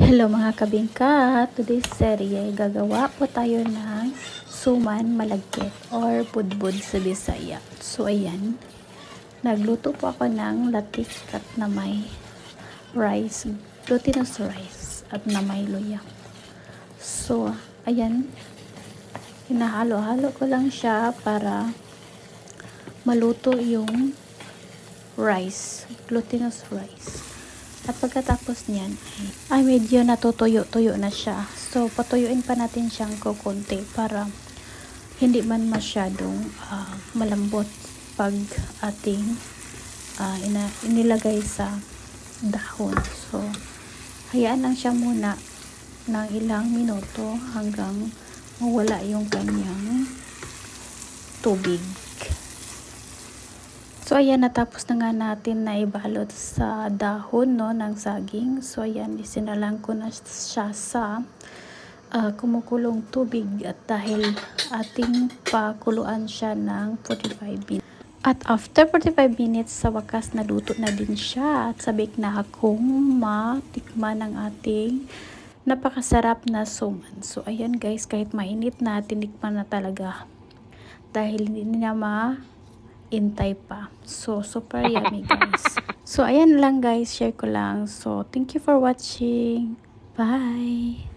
Hello mga kabingka! Today's serye, gagawa po tayo ng suman malagkit or budbud sa Bisaya. So ayan, nagluto po ako ng latik at na may rice, glutinous rice at na may luya. So ayan, hinahalo-halo ko lang siya para maluto yung rice, glutinous rice. At pagkatapos niyan, ay medyo natutuyo-tuyo na siya. So, patuyuin pa natin siyang kukunti para hindi man masyadong ah, malambot pag ating ah, ina- inilagay sa dahon. So, hayaan lang siya muna ng ilang minuto hanggang mawala yung kanyang tubig. So, ayan, natapos na nga natin na ibalot sa dahon no, ng saging. So, ayan, isinalang ko na siya sa ah, kumukulong tubig at dahil ating pakuluan siya ng 45 minutes. At after 45 minutes, sa wakas naluto na din siya at sabik na akong matikman ng ating napakasarap na suman. So, ayan guys, kahit mainit na, tinikman na talaga dahil hindi niya ma intay pa. So, super yummy guys. So, ayan lang guys, share ko lang. So, thank you for watching. Bye!